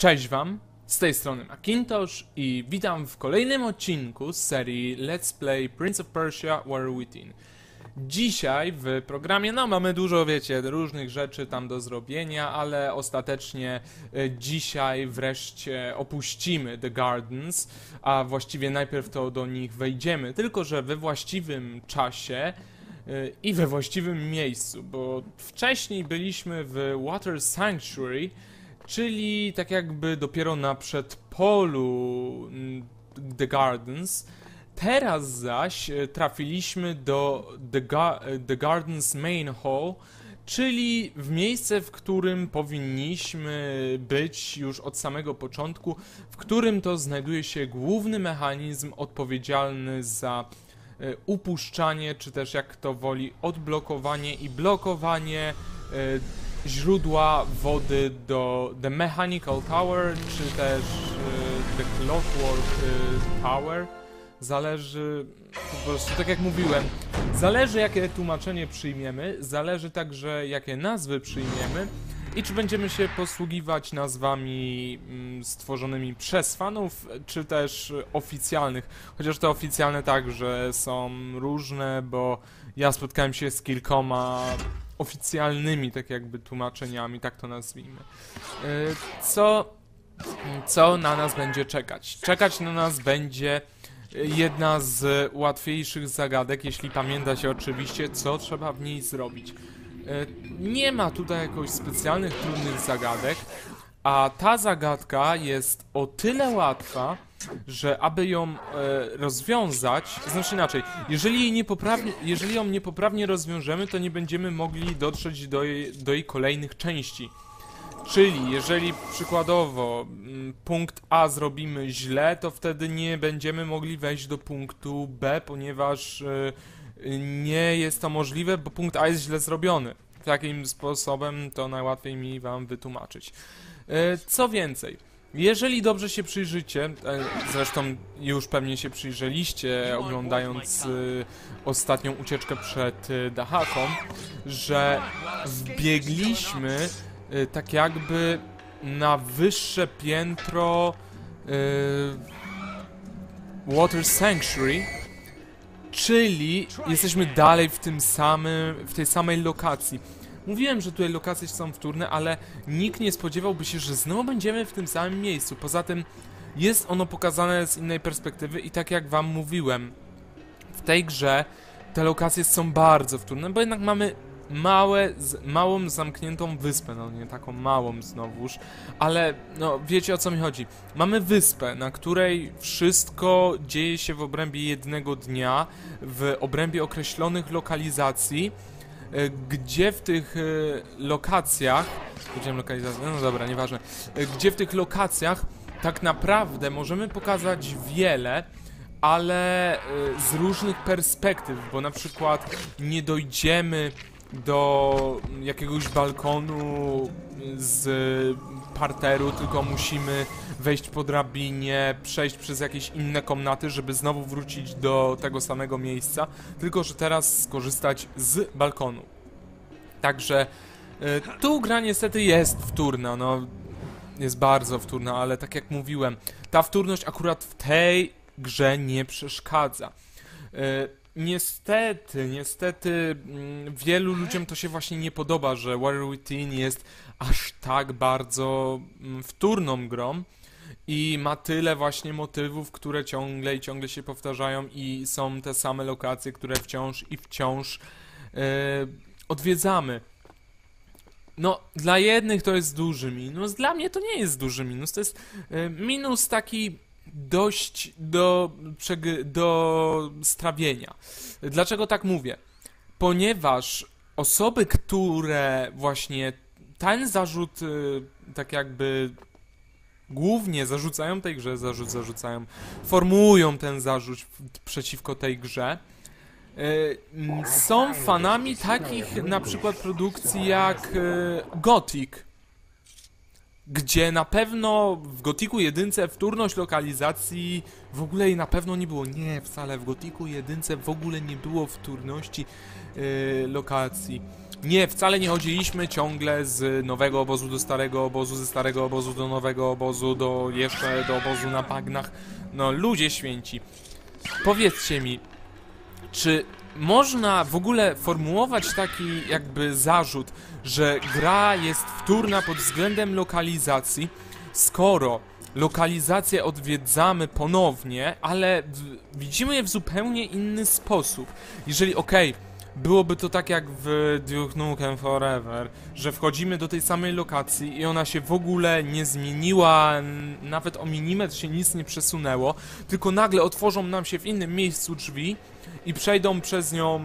Cześć Wam, z tej strony Macintosh i witam w kolejnym odcinku z serii Let's Play Prince of Persia Warrior Within. Dzisiaj w programie, no mamy dużo, wiecie, różnych rzeczy tam do zrobienia, ale ostatecznie e, dzisiaj wreszcie opuścimy The Gardens, a właściwie najpierw to do nich wejdziemy, tylko że we właściwym czasie e, i we właściwym miejscu, bo wcześniej byliśmy w Water Sanctuary, czyli tak jakby dopiero na przedpolu mm, The Gardens. Teraz zaś e, trafiliśmy do The, Ga e, The Gardens Main Hall, czyli w miejsce, w którym powinniśmy być już od samego początku, w którym to znajduje się główny mechanizm odpowiedzialny za e, upuszczanie, czy też jak to woli, odblokowanie i blokowanie źródła wody do The Mechanical Tower, czy też e, The Clockwork e, Tower. Zależy, po prostu tak jak mówiłem, zależy jakie tłumaczenie przyjmiemy, zależy także jakie nazwy przyjmiemy i czy będziemy się posługiwać nazwami mm, stworzonymi przez fanów, czy też oficjalnych. Chociaż te oficjalne także są różne, bo ja spotkałem się z kilkoma oficjalnymi, tak jakby tłumaczeniami, tak to nazwijmy. Y, Co, co na nas będzie czekać? Czekać na nas będzie jedna z łatwiejszych zagadek, jeśli pamięta się oczywiście, co trzeba w niej zrobić. E, Nie ma tutaj jakoś specjalnych trudnych zagadek, a ta zagadka jest o tyle łatwa, że aby ją e, rozwiązać, znaczy inaczej, jeżeli, jej niepoprawnie, jeżeli ją niepoprawnie rozwiążemy, to nie będziemy mogli dotrzeć do jej, do jej kolejnych części. Czyli jeżeli przykładowo mm, punkt A zrobimy źle, to wtedy nie będziemy mogli wejść do punktu B, ponieważ y, nie jest to możliwe, bo punkt A jest źle zrobiony. Takim sposobem to najłatwiej mi wam wytłumaczyć. Y, Co więcej, jeżeli dobrze się przyjrzycie, e, zresztą już pewnie się przyjrzeliście oglądając y, ostatnią ucieczkę przed y, Dahaką, że wbiegliśmy tak jakby na wyższe piętro Water Sanctuary, czyli jesteśmy dalej w tym samym, w tej samej lokacji. Mówiłem, że tutaj lokacje są wtórne, ale nikt nie spodziewałby się, że znowu będziemy w tym samym miejscu. Poza tym jest ono pokazane z innej perspektywy i tak jak wam mówiłem, w tej grze te lokacje są bardzo wtórne, bo jednak mamy małe, z, małą zamkniętą wyspę, no nie taką małą znowuż, ale no wiecie o co mi chodzi. Mamy wyspę, na której wszystko dzieje się w obrębie jednego dnia, w obrębie określonych lokalizacji, gdzie w tych e, lokacjach, powiedziałem lokalizację, no dobra, nieważne, e, gdzie w tych lokacjach tak naprawdę możemy pokazać wiele, ale e, z różnych perspektyw, bo na przykład nie dojdziemy do jakiegoś balkonu z parteru, tylko musimy wejść po drabinie, przejść przez jakieś inne komnaty, żeby znowu wrócić do tego samego miejsca, tylko że teraz skorzystać z balkonu. Także e, tu gra niestety jest wtórna, no jest bardzo wtórna, ale tak jak mówiłem, ta wtórność akurat w tej grze nie przeszkadza. E, Niestety, niestety mm, wielu ludziom to się właśnie nie podoba, że Warrior Within jest aż tak bardzo mm, wtórną grą i ma tyle właśnie motywów, które ciągle i ciągle się powtarzają i są te same lokacje, które wciąż i wciąż e, odwiedzamy. No, dla jednych to jest duży minus, dla mnie to nie jest duży minus, to jest e, minus taki dość do, do strawienia. Dlaczego tak mówię? Ponieważ osoby, które właśnie ten zarzut y, tak jakby głównie zarzucają tej grze, zarzut zarzucają, formułują ten zarzut przeciwko tej grze, m, są fanami takich na przykład produkcji jak y, Gothic, gdzie na pewno w Gotiku jedynce wtórność lokalizacji w ogóle jej na pewno nie było. Nie, wcale w Gotiku jedynce w ogóle nie było wtórności yy, lokacji. Nie, wcale nie chodziliśmy ciągle z nowego obozu do starego obozu, ze starego obozu do nowego obozu, do jeszcze do obozu na bagnach. No, ludzie święci. Powiedzcie mi, czy można w ogóle formułować taki jakby zarzut, że gra jest wtórna pod względem lokalizacji, skoro lokalizację odwiedzamy ponownie, ale widzimy je w zupełnie inny sposób. Jeżeli, okej, byłoby to tak jak w Duke Nukem Forever, że wchodzimy do tej samej lokacji i ona się w ogóle nie zmieniła, nawet o milimetr się nic nie przesunęło, tylko nagle otworzą nam się w innym miejscu drzwi i przejdą przez nią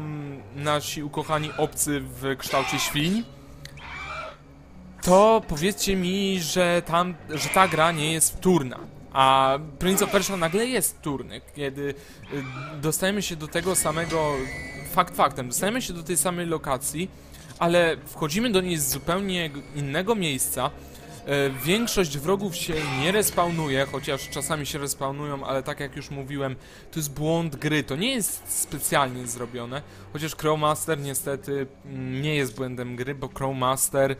nasi ukochani obcy w kształcie świń, to powiedzcie mi, że, tam, że ta gra nie jest wtórna. A Prince of Persia nagle jest wtórny, kiedy y, dostajemy się do tego samego, fakt faktem, dostajemy się do tej samej lokacji, ale wchodzimy do niej z zupełnie innego miejsca. E, Większość wrogów się nie respawnuje, chociaż czasami się respawnują, ale tak jak już mówiłem, to jest błąd gry, to nie jest specjalnie zrobione, chociaż Crowmaster niestety mm, nie jest błędem gry, bo Crowmaster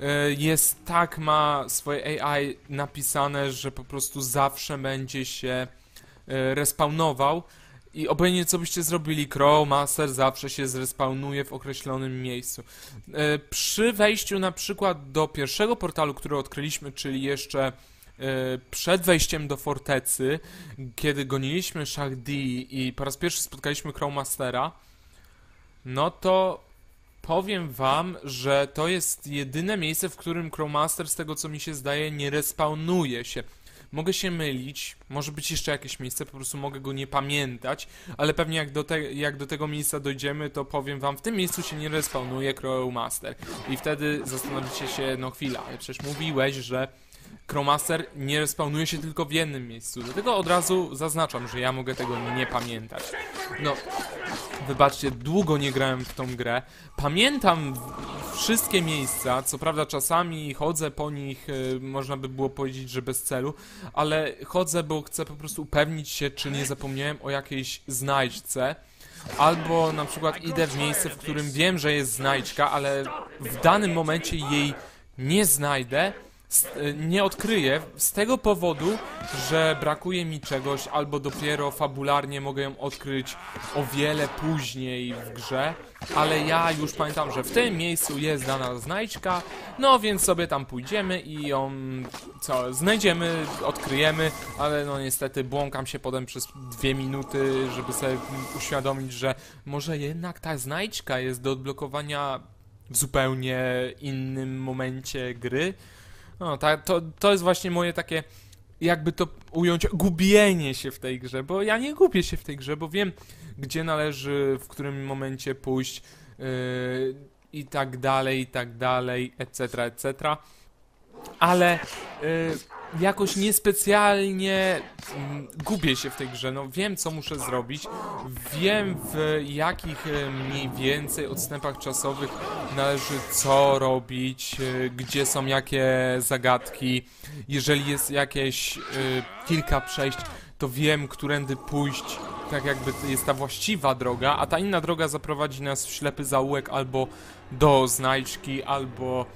e, jest tak, ma swoje AI napisane, że po prostu zawsze będzie się e, respawnował i obojętnie co byście zrobili, Crowmaster zawsze się zrespawnuje w określonym miejscu. E, Przy wejściu na przykład do pierwszego portalu, który odkryliśmy, czyli jeszcze e, przed wejściem do fortecy, kiedy goniliśmy Shagdi i po raz pierwszy spotkaliśmy Crowmastera, no to powiem wam, że to jest jedyne miejsce, w którym Crowmaster, z tego co mi się zdaje, nie respawnuje się. Mogę się mylić, może być jeszcze jakieś miejsce, po prostu mogę go nie pamiętać, ale pewnie jak do, te, jak do tego miejsca dojdziemy, to powiem wam, w tym miejscu się nie respawnuje Crowmaster. I wtedy zastanowicie się, no chwila, ale przecież mówiłeś, że Crowmaster nie respawnuje się tylko w jednym miejscu. Dlatego od razu zaznaczam, że ja mogę tego nie pamiętać. No, wybaczcie, długo nie grałem w tą grę. Pamiętam wszystkie miejsca, co prawda czasami chodzę po nich, y, można by było powiedzieć, że bez celu, ale chodzę, bo chcę po prostu upewnić się, czy nie zapomniałem o jakiejś znajdźce. Albo na przykład idę w miejsce, w którym wiem, że jest znajdźka, ale w danym momencie jej nie znajdę, nie odkryję z tego powodu, że brakuje mi czegoś, albo dopiero fabularnie mogę ją odkryć o wiele później w grze, ale ja już pamiętam, że w tym miejscu jest dana znajdźka, no więc sobie tam pójdziemy i ją, co, znajdziemy, odkryjemy, ale no niestety błąkam się potem przez dwie minuty, żeby sobie uświadomić, że może jednak ta znajdźka jest do odblokowania w zupełnie innym momencie gry. No, ta, to, to jest właśnie moje takie, jakby to ująć, gubienie się w tej grze, bo ja nie gubię się w tej grze, bo wiem, gdzie należy, w którym momencie pójść yy, i tak dalej, i tak dalej, etc., etc. Ale yy, jakoś niespecjalnie mm, gubię się w tej grze, no wiem, co muszę zrobić, wiem, w jakich yy, mniej więcej odstępach czasowych należy co robić, y, gdzie są jakie zagadki. Jeżeli jest jakieś y, kilka przejść, to wiem, którędy pójść, tak jakby jest ta właściwa droga, a ta inna droga zaprowadzi nas w ślepy zaułek albo do znajdźki, albo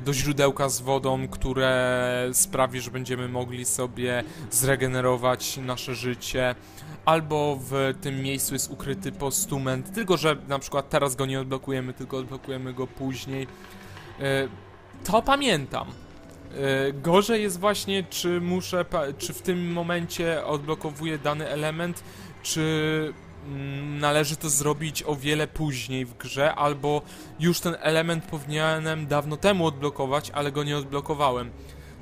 do źródełka z wodą, które sprawi, że będziemy mogli sobie zregenerować nasze życie albo w tym miejscu jest ukryty postument, tylko że na przykład teraz go nie odblokujemy, tylko odblokujemy go później. E, To pamiętam. E, Gorzej jest właśnie, czy muszę, czy w tym momencie odblokowuję dany element, czy należy to zrobić o wiele później w grze, albo już ten element powinienem dawno temu odblokować, ale go nie odblokowałem.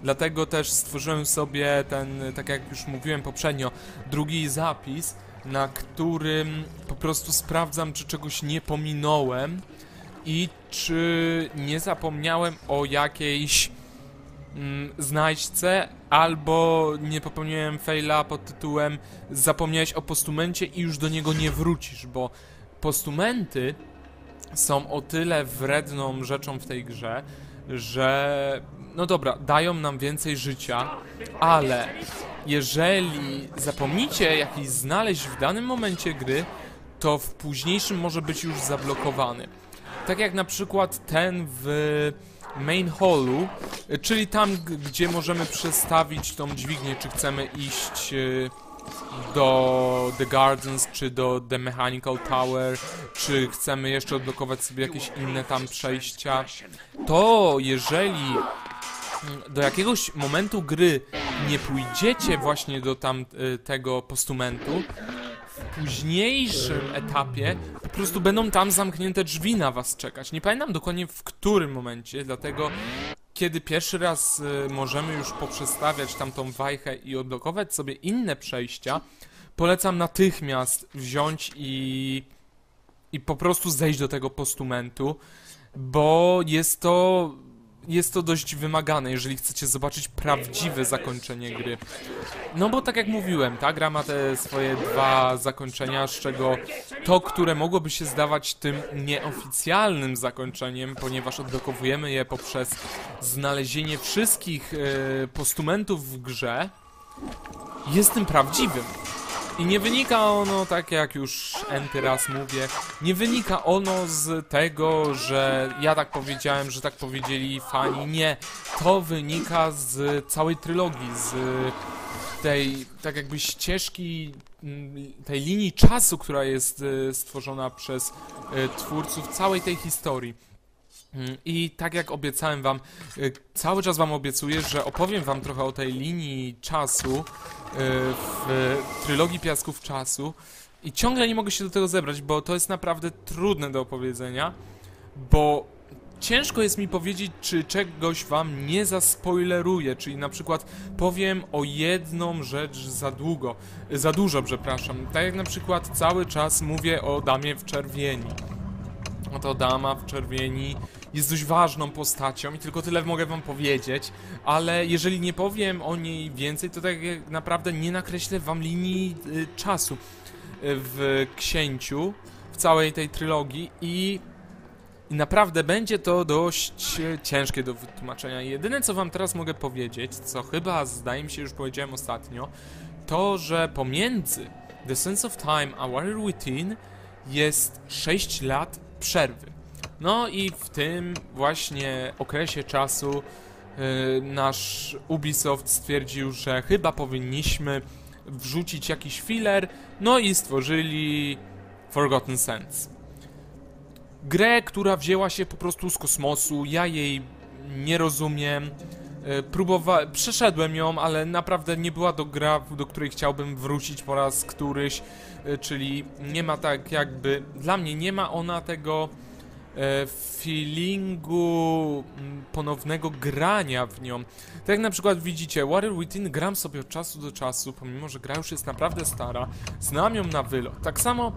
Dlatego też stworzyłem sobie ten, tak jak już mówiłem poprzednio, drugi zapis, na którym po prostu sprawdzam, czy czegoś nie pominąłem i czy nie zapomniałem o jakiejś mm, znajdźce, albo nie popełniłem faila pod tytułem zapomniałeś o postumencie i już do niego nie wrócisz, bo postumenty są o tyle wredną rzeczą w tej grze, że no dobra, dają nam więcej życia, ale jeżeli zapomnicie jakiś znaleźć w danym momencie gry, to w późniejszym może być już zablokowany. tak jak na przykład ten w main hallu, czyli tam, gdzie możemy przestawić tą dźwignię, czy chcemy iść y, do The Gardens, czy do The Mechanical Tower, czy chcemy jeszcze odblokować sobie jakieś inne tam przejścia, to jeżeli mm, do jakiegoś momentu gry nie pójdziecie właśnie do tam y, tego postumentu, w późniejszym etapie po prostu będą tam zamknięte drzwi na was czekać. Nie pamiętam dokładnie w którym momencie, dlatego kiedy pierwszy raz y, możemy już poprzestawiać tamtą wajchę i odblokować sobie inne przejścia, polecam natychmiast wziąć i i po prostu zejść do tego postumentu, bo jest to jest to dość wymagane, jeżeli chcecie zobaczyć prawdziwe zakończenie gry. No bo tak jak mówiłem, ta gra ma te swoje dwa zakończenia, z czego to, które mogłoby się zdawać tym nieoficjalnym zakończeniem, ponieważ odblokowujemy je poprzez znalezienie wszystkich e, postumentów w grze, jest tym prawdziwym. I nie wynika ono, tak jak już enty raz mówię, nie wynika ono z tego, że ja tak powiedziałem, że tak powiedzieli fani. Nie, to wynika z całej trylogii, z tej, tak jakby ścieżki, mm, tej linii czasu, która jest e, stworzona przez e, twórców całej tej historii. Mm, I tak jak obiecałem wam, y, cały czas wam obiecuję, że opowiem wam trochę o tej linii czasu y, w trylogii Piasków Czasu i ciągle nie mogę się do tego zebrać, bo to jest naprawdę trudne do opowiedzenia, bo ciężko jest mi powiedzieć, czy czegoś wam nie zaspoileruję, czyli na przykład powiem o jedną rzecz za długo, y, za dużo, przepraszam. Tak jak na przykład cały czas mówię o damie w czerwieni. Oto dama w czerwieni jest dość ważną postacią i tylko tyle mogę wam powiedzieć, ale jeżeli nie powiem o niej więcej, to tak naprawdę nie nakreślę wam linii y, czasu y, w księciu, w całej tej trylogii i i naprawdę będzie to dość e, ciężkie do wytłumaczenia. Jedyne co wam teraz mogę powiedzieć, co chyba zdaje mi się już powiedziałem ostatnio, to że pomiędzy The Sense of Time a Warrior Within jest 6 lat przerwy. No i w tym właśnie okresie czasu yy, nasz Ubisoft stwierdził, że chyba powinniśmy wrzucić jakiś filler, no i stworzyli Forgotten Sands. Grę, która wzięła się po prostu z kosmosu, ja jej nie rozumiem. Yy, Próbowa- przeszedłem ją, ale naprawdę nie była to gra, do której chciałbym wrócić po raz któryś, yy, czyli nie ma tak jakby, dla mnie nie ma ona tego feelingu mm, ponownego grania w nią. Tak jak na przykład widzicie, Warrior Within gram sobie od czasu do czasu, pomimo że gra już jest naprawdę stara, znam ją na wylot. Tak samo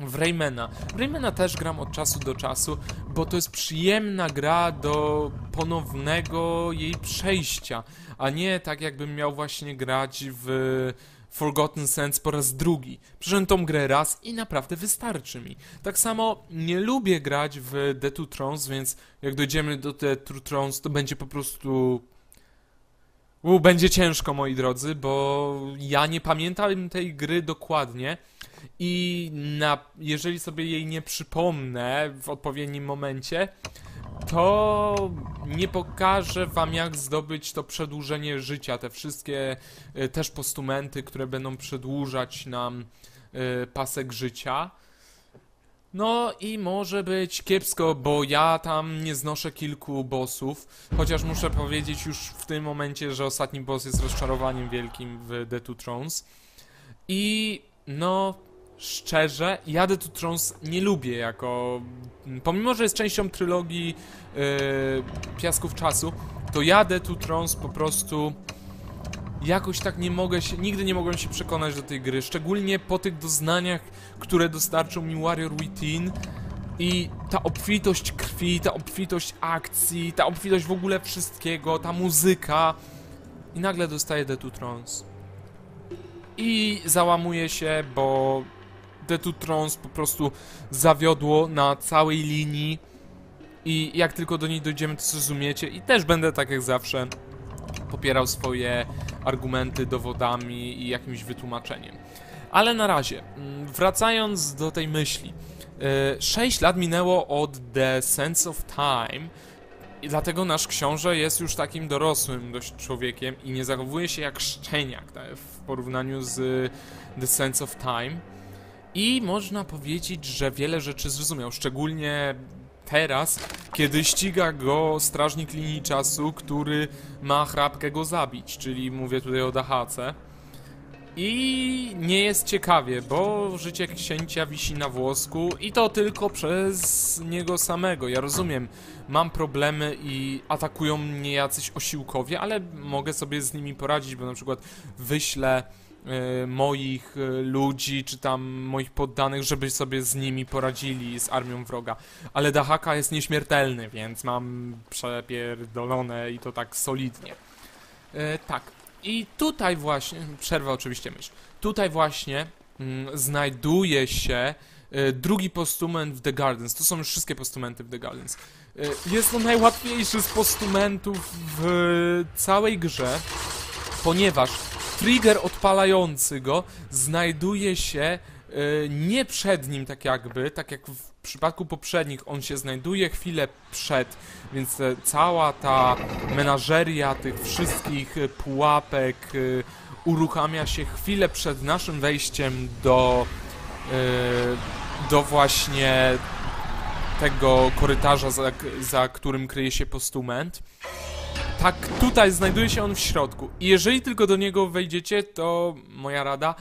w Raymana. Raymana też gram od czasu do czasu, bo to jest przyjemna gra do ponownego jej przejścia, a nie tak jakbym miał właśnie grać w Forgotten Sands po raz drugi. Przeszedłem tą grę raz i naprawdę wystarczy mi. Tak samo nie lubię grać w The Two Thrones, więc jak dojdziemy do The Two Thrones, to będzie po prostu... U, będzie ciężko, moi drodzy, bo ja nie pamiętam tej gry dokładnie i na, jeżeli sobie jej nie przypomnę w odpowiednim momencie, to nie pokażę wam jak zdobyć to przedłużenie życia, te wszystkie y, też postumenty, które będą przedłużać nam y, pasek życia. No i może być kiepsko, bo ja tam nie znoszę kilku bossów, chociaż muszę powiedzieć już w tym momencie, że ostatni boss jest rozczarowaniem wielkim w The Two Thrones. I no, szczerze, ja The Two nie lubię jako... Pomimo, że jest częścią trylogii yy, Piasków Czasu, to ja The Two po prostu jakoś tak nie mogę się, nigdy nie mogłem się przekonać do tej gry, szczególnie po tych doznaniach, które dostarczył mi Warrior Within i ta obfitość krwi, ta obfitość akcji, ta obfitość w ogóle wszystkiego, ta muzyka i nagle dostaję The Two Thrones. I załamuję się, bo The Two Thrones po prostu zawiodło na całej linii i jak tylko do niej dojdziemy, to zrozumiecie i też będę tak jak zawsze popierał swoje argumenty dowodami i jakimś wytłumaczeniem. Ale na razie, mm, wracając do tej myśli. 6 lat minęło od The Sense of Time i dlatego nasz książę jest już takim dorosłym dość człowiekiem i nie zachowuje się jak szczeniak tak, w porównaniu z The Sense of Time. I można powiedzieć, że wiele rzeczy zrozumiał, szczególnie teraz, kiedy ściga go strażnik linii czasu, który ma chrapkę go zabić, czyli mówię tutaj o Dahace. I nie jest ciekawie, bo życie księcia wisi na włosku i to tylko przez niego samego. Ja rozumiem, mam problemy i atakują mnie jacyś osiłkowie, ale mogę sobie z nimi poradzić, bo na przykład wyślę moich y, ludzi, czy tam moich poddanych, żeby sobie z nimi poradzili, z armią wroga. Ale Dahaka jest nieśmiertelny, więc mam przepierdolone i to tak solidnie. Y, tak, i tutaj właśnie, przerwa oczywiście myśl, tutaj właśnie mm, znajduje się drugi postument w The Gardens. To są już wszystkie postumenty w The Gardens. Jest to najłatwiejszy z postumentów w całej grze, ponieważ trigger odpalający go znajduje się y, nie przed nim tak jakby, tak jak w przypadku poprzednich on się znajduje chwilę przed, więc e, cała ta menażeria tych wszystkich e, pułapek e, uruchamia się chwilę przed naszym wejściem do e, do właśnie tego korytarza, za, za którym kryje się postument. Tak, tutaj znajduje się on w środku. I jeżeli tylko do niego wejdziecie, to moja rada,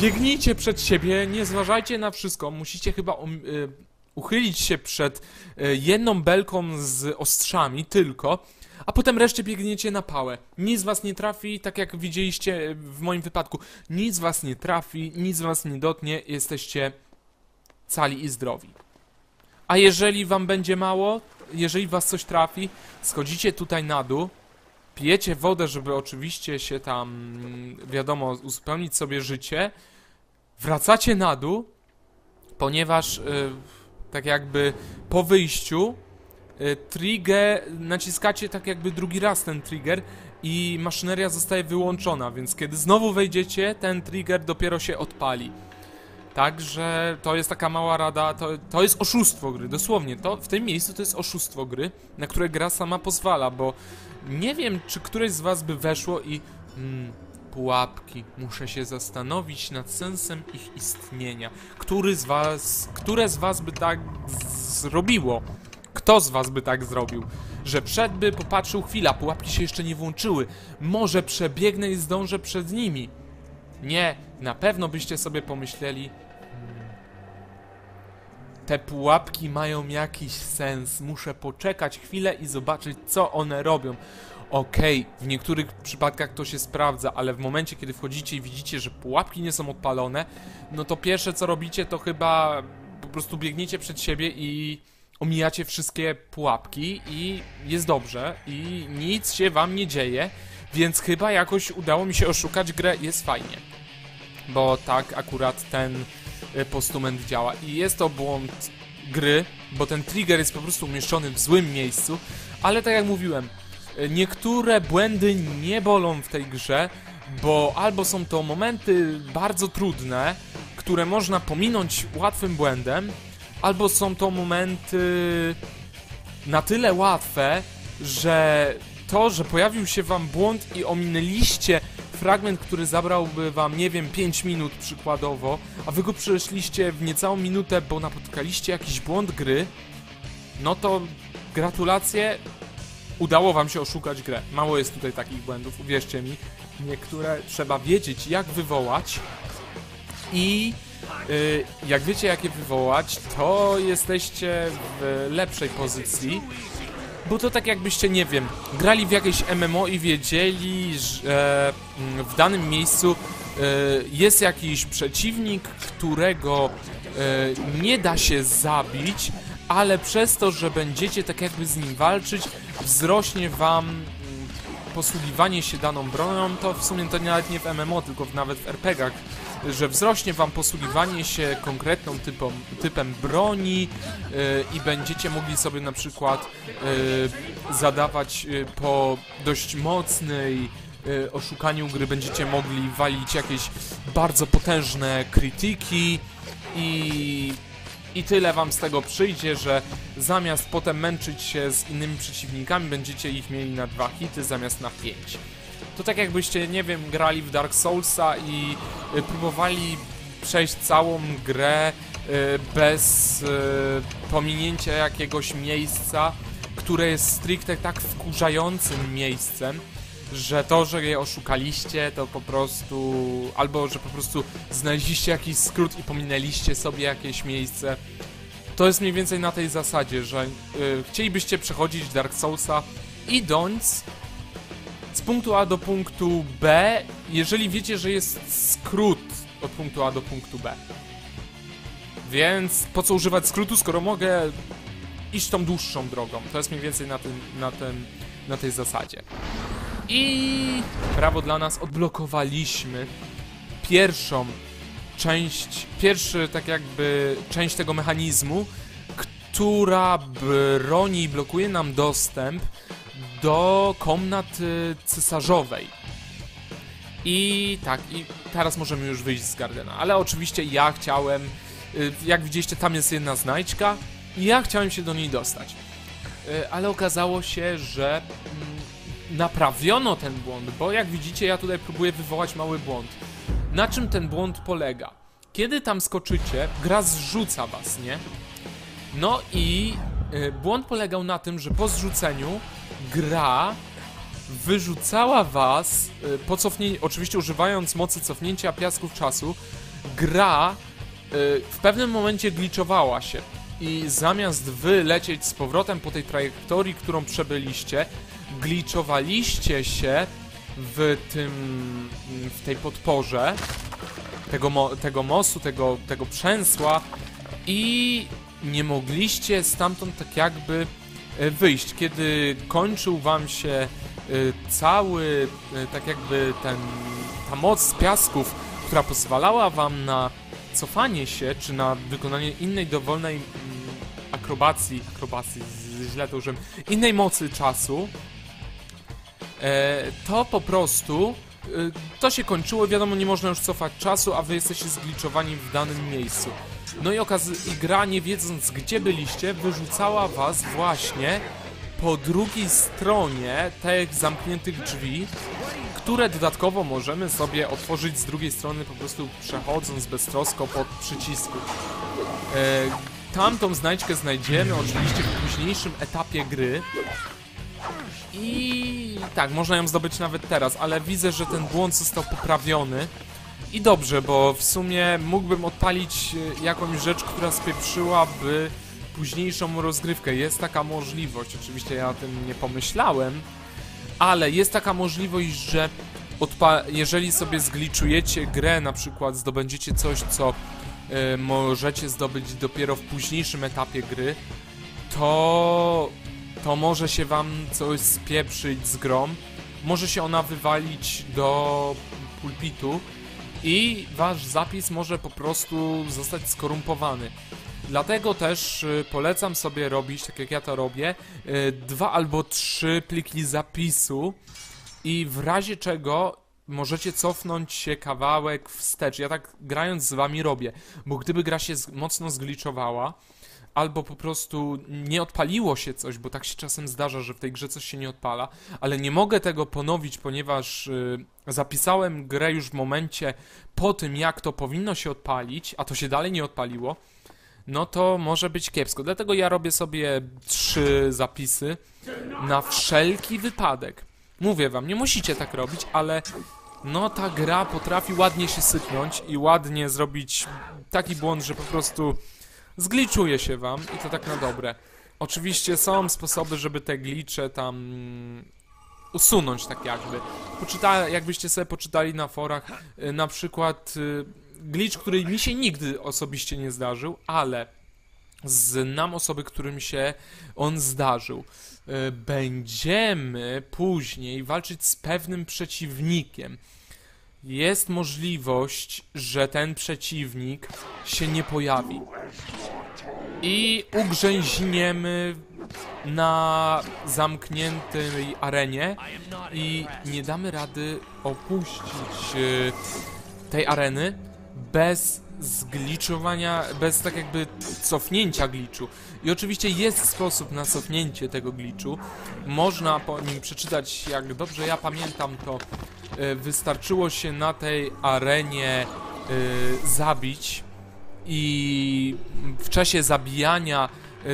biegnijcie przed siebie, nie zważajcie na wszystko. Musicie chyba um, y, uchylić się przed y, jedną belką z ostrzami tylko, a potem reszcie biegniecie na pałę. Nic was nie trafi, tak jak widzieliście w moim wypadku. Nic was nie trafi, nic was nie dotknie, jesteście cali i zdrowi. A jeżeli wam będzie mało, jeżeli was coś trafi, schodzicie tutaj na dół, pijecie wodę, żeby oczywiście się tam, wiadomo, uzupełnić sobie życie, wracacie na dół, ponieważ y, tak jakby po wyjściu y, trigger, naciskacie tak jakby drugi raz ten trigger i maszyneria zostaje wyłączona, więc kiedy znowu wejdziecie, ten trigger dopiero się odpali. Także to jest taka mała rada, to, to jest oszustwo gry, dosłownie. To, w tym miejscu to jest oszustwo gry, na które gra sama pozwala, bo nie wiem, czy któreś z was by weszło i... Mm, pułapki, muszę się zastanowić nad sensem ich istnienia. Który z was, które z was by tak zrobiło? Kto z was by tak zrobił? Że przedby popatrzył chwila, pułapki się jeszcze nie włączyły. Może przebiegnę i zdążę przed nimi. Nie, na pewno byście sobie pomyśleli, "Hmm, te pułapki mają jakiś sens, muszę poczekać chwilę i zobaczyć, co one robią. Okej, w niektórych przypadkach to się sprawdza, ale w momencie, kiedy wchodzicie i widzicie, że pułapki nie są odpalone, no to pierwsze, co robicie, to chyba po prostu biegniecie przed siebie i omijacie wszystkie pułapki i jest dobrze i nic się wam nie dzieje, więc chyba jakoś udało mi się oszukać grę, jest fajnie. Bo tak akurat ten y, postument działa i jest to błąd gry, bo ten trigger jest po prostu umieszczony w złym miejscu, ale tak jak mówiłem, y, niektóre błędy nie bolą w tej grze, bo albo są to momenty bardzo trudne, które można pominąć łatwym błędem, albo są to momenty na tyle łatwe, że to, że pojawił się wam błąd i ominęliście fragment, który zabrałby wam, nie wiem, 5 minut przykładowo, a wy go przeszliście w niecałą minutę, bo napotkaliście jakiś błąd gry, no to gratulacje, udało wam się oszukać grę. Mało jest tutaj takich błędów, uwierzcie mi. Niektóre trzeba wiedzieć, jak wywołać i y, jak wiecie, jakie wywołać, to jesteście w lepszej pozycji, bo to tak jakbyście, nie wiem, grali w jakieś MMO i wiedzieli, że mm, w danym miejscu e, jest jakiś przeciwnik, którego e, nie da się zabić, ale przez to, że będziecie tak jakby z nim walczyć, wzrośnie wam posługiwanie się daną bronią, to w sumie to nawet nie w MMO, tylko nawet w RPGach, że wzrośnie wam posługiwanie się konkretną typą, typem broni yy, i będziecie mogli sobie na przykład yy, zadawać yy, po dość mocnej yy, oszukaniu gry, będziecie mogli walić jakieś bardzo potężne krytyki i I tyle wam z tego przyjdzie, że zamiast potem męczyć się z innymi przeciwnikami, będziecie ich mieli na dwa hity zamiast na pięć. To tak jakbyście, nie wiem, grali w Dark Soulsa i y, próbowali przejść całą grę y, bez y, pominięcia jakiegoś miejsca, które jest stricte tak wkurzającym miejscem, że to, że je oszukaliście, to po prostu. albo że po prostu znaleźliście jakiś skrót i pominęliście sobie jakieś miejsce. To jest mniej więcej na tej zasadzie, że y, chcielibyście przechodzić Dark Soulsa idąc z punktu A do punktu B, jeżeli wiecie, że jest skrót od punktu A do punktu B. Więc po co używać skrótu, skoro mogę iść tą dłuższą drogą? To jest mniej więcej na, tym, na, tym, na tej zasadzie. I brawo dla nas, odblokowaliśmy pierwszą część, pierwszy tak jakby część tego mechanizmu, która broni i blokuje nam dostęp do komnat y, cesarzowej. I tak, i teraz możemy już wyjść z Gardena, ale oczywiście ja chciałem, y, jak widzieliście, tam jest jedna znajdźka i ja chciałem się do niej dostać. Y, ale okazało się, że mm, naprawiono ten błąd, bo jak widzicie, ja tutaj próbuję wywołać mały błąd. Na czym ten błąd polega? Kiedy tam skoczycie, gra zrzuca was, nie? No i y, błąd polegał na tym, że po zrzuceniu gra wyrzucała was y, po cofnięciu, oczywiście używając mocy cofnięcia piasków czasu, gra y, w pewnym momencie glitchowała się i zamiast wy lecieć z powrotem po tej trajektorii, którą przebyliście, glitchowaliście się w tym, w tej podporze tego, mo tego mostu, tego, tego przęsła i nie mogliście stamtąd tak jakby e, wyjść. Kiedy kończył wam się e, cały, e, tak jakby ten, ta moc z piasków, która pozwalała wam na cofanie się, czy na wykonanie innej dowolnej mm, akrobacji, akrobacji, źle to użyłem, innej mocy czasu, to po prostu to się kończyło, wiadomo, nie można już cofać czasu, a wy jesteście zgliczowani w danym miejscu. No i, okaz- i gra, nie wiedząc gdzie byliście, wyrzucała was właśnie po drugiej stronie tych zamkniętych drzwi, które dodatkowo możemy sobie otworzyć z drugiej strony, po prostu przechodząc beztrosko pod przycisku. E, tamtą znajdźkę znajdziemy oczywiście w późniejszym etapie gry. I tak, można ją zdobyć nawet teraz, ale widzę, że ten błąd został poprawiony. I dobrze, bo w sumie mógłbym odpalić e, jakąś rzecz, która spieprzyłaby późniejszą rozgrywkę. Jest taka możliwość, oczywiście ja o tym nie pomyślałem, ale jest taka możliwość, że jeżeli sobie zgliczujecie grę, na przykład zdobędziecie coś, co y, możecie zdobyć dopiero w późniejszym etapie gry, to to może się wam coś spieprzyć z grą, może się ona wywalić do pulpitu i wasz zapis może po prostu zostać skorumpowany. Dlatego też y, polecam sobie robić, tak jak ja to robię, y, dwa albo trzy pliki zapisu i w razie czego możecie cofnąć się kawałek wstecz. Ja tak grając z wami robię, bo gdyby gra się mocno zgliczowała, albo po prostu nie odpaliło się coś, bo tak się czasem zdarza, że w tej grze coś się nie odpala, ale nie mogę tego ponowić, ponieważ y, zapisałem grę już w momencie po tym, jak to powinno się odpalić, a to się dalej nie odpaliło, no to może być kiepsko. Dlatego ja robię sobie trzy zapisy na wszelki wypadek. Mówię wam, nie musicie tak robić, ale no ta gra potrafi ładnie się sypnąć i ładnie zrobić taki błąd, że po prostu Zgliczuje się wam i to tak na dobre. Oczywiście są sposoby, żeby te glicze tam usunąć tak jakby. Poczyta, jakbyście sobie poczytali na forach, y, na przykład y, glitch, który mi się nigdy osobiście nie zdarzył, ale znam osoby, którym się on zdarzył. Y, będziemy później walczyć z pewnym przeciwnikiem jest możliwość, że ten przeciwnik się nie pojawi. I ugrzęźniemy na zamkniętej arenie i nie damy rady opuścić e, tej areny, bez zgliczowania, bez tak jakby cofnięcia gliczu. I oczywiście jest sposób na cofnięcie tego gliczu. Można po nim przeczytać, jak dobrze ja pamiętam, to e, wystarczyło się na tej arenie e, zabić i w czasie zabijania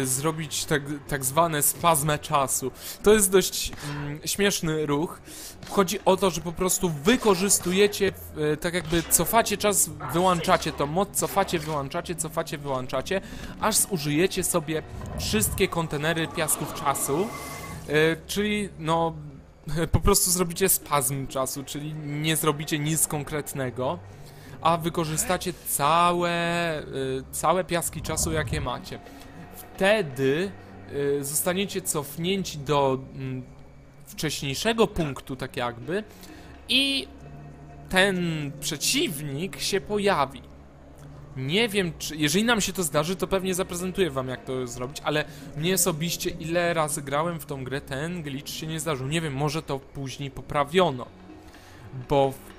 zrobić tak, tak zwane spazmę czasu. To jest dość mm, śmieszny ruch. Chodzi o to, że po prostu wykorzystujecie, e, tak jakby cofacie czas, wyłączacie to moc, cofacie, wyłączacie, cofacie, wyłączacie, aż zużyjecie sobie wszystkie kontenery piasków czasu, e, czyli no po prostu zrobicie spazm czasu, czyli nie zrobicie nic konkretnego a wykorzystacie całe, y, całe piaski czasu, jakie macie. Wtedy y, zostaniecie cofnięci do mm, wcześniejszego punktu, tak jakby, i ten przeciwnik się pojawi. Nie wiem, czy. Jeżeli nam się to zdarzy, to pewnie zaprezentuję wam, jak to zrobić, ale mnie osobiście, ile razy grałem w tą grę, ten glitch się nie zdarzył. Nie wiem, może to później poprawiono. Bo w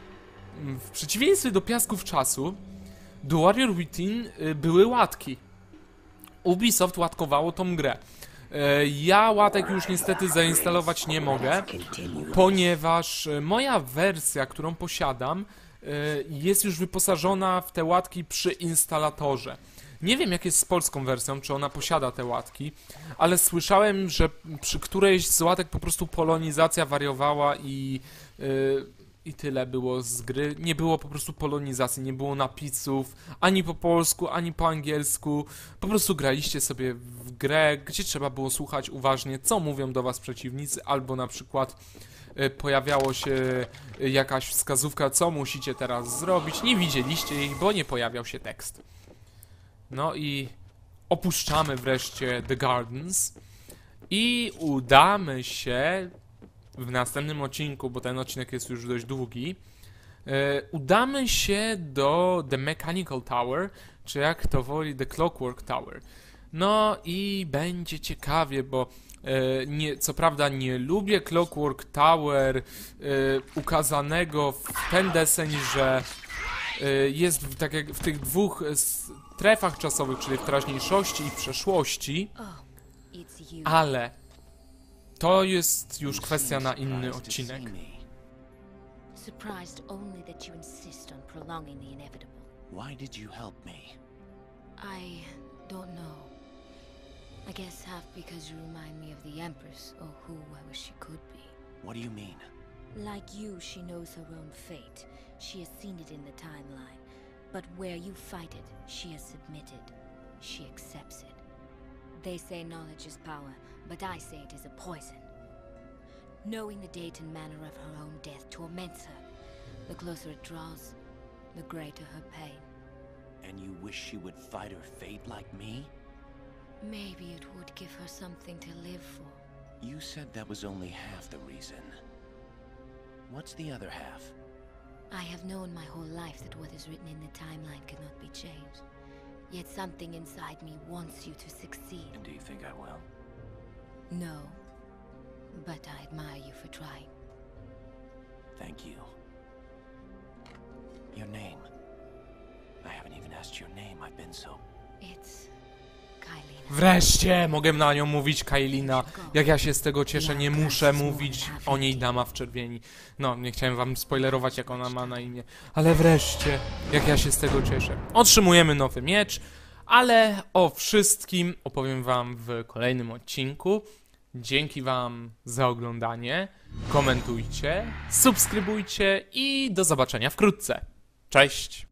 w przeciwieństwie do piasków czasu, do Warrior Within y, były łatki. Ubisoft łatkowało tą grę. E, Ja łatek już niestety zainstalować nie mogę, ponieważ e, moja wersja, którą posiadam, e, jest już wyposażona w te łatki przy instalatorze. Nie wiem jak jest z polską wersją, czy ona posiada te łatki, ale słyszałem, że przy którejś z łatek po prostu polonizacja wariowała i i tyle było z gry. Nie było po prostu polonizacji, nie było napisów ani po polsku, ani po angielsku. Po prostu graliście sobie w grę, gdzie trzeba było słuchać uważnie, co mówią do was przeciwnicy, albo na przykład y, pojawiało się y, jakaś wskazówka, co musicie teraz zrobić. Nie widzieliście ich, bo nie pojawiał się tekst. No i opuszczamy wreszcie The Gardens i udamy się w następnym odcinku, bo ten odcinek jest już dość długi, e, udamy się do The Mechanical Tower, czy jak to woli The Clockwork Tower. No i będzie ciekawie, bo e, nie, co prawda nie lubię Clockwork Tower e, ukazanego w ten deseń, że jest w, tak jak w tych dwóch strefach czasowych, czyli w teraźniejszości i przeszłości, ale to jest już kwestia na inny odcinek. Surprised only that you insist on prolonging the inevitable. Why did you help me? I don't know. I guess half because you remind me of the Empress, or who I wish she could be. What do you mean? Like you, she knows her own fate. She has seen it in the timeline. But where you fight it, she has submitted. She accepts it. They say knowledge is power, but I say it is a poison. Knowing the date and manner of her own death torments her. The closer it draws, the greater her pain. And you wish she would fight her fate like me? Maybe it would give her something to live for. You said that was only half the reason. What's the other half? I have known my whole life that what is written in the timeline cannot be changed. Yet something inside me wants you to succeed. And do you think I will? No. But I admire you for trying. Thank you. Your name. I haven't even asked your name. I've been so. It's. Wreszcie mogę na nią mówić Kailina. Jak ja się z tego cieszę, nie muszę mówić o niej dama w czerwieni. No, nie chciałem wam spoilerować, jak ona ma na imię. Ale wreszcie, jak ja się z tego cieszę. Otrzymujemy nowy miecz, ale o wszystkim opowiem wam w kolejnym odcinku. Dzięki wam za oglądanie. Komentujcie, subskrybujcie i do zobaczenia wkrótce. Cześć!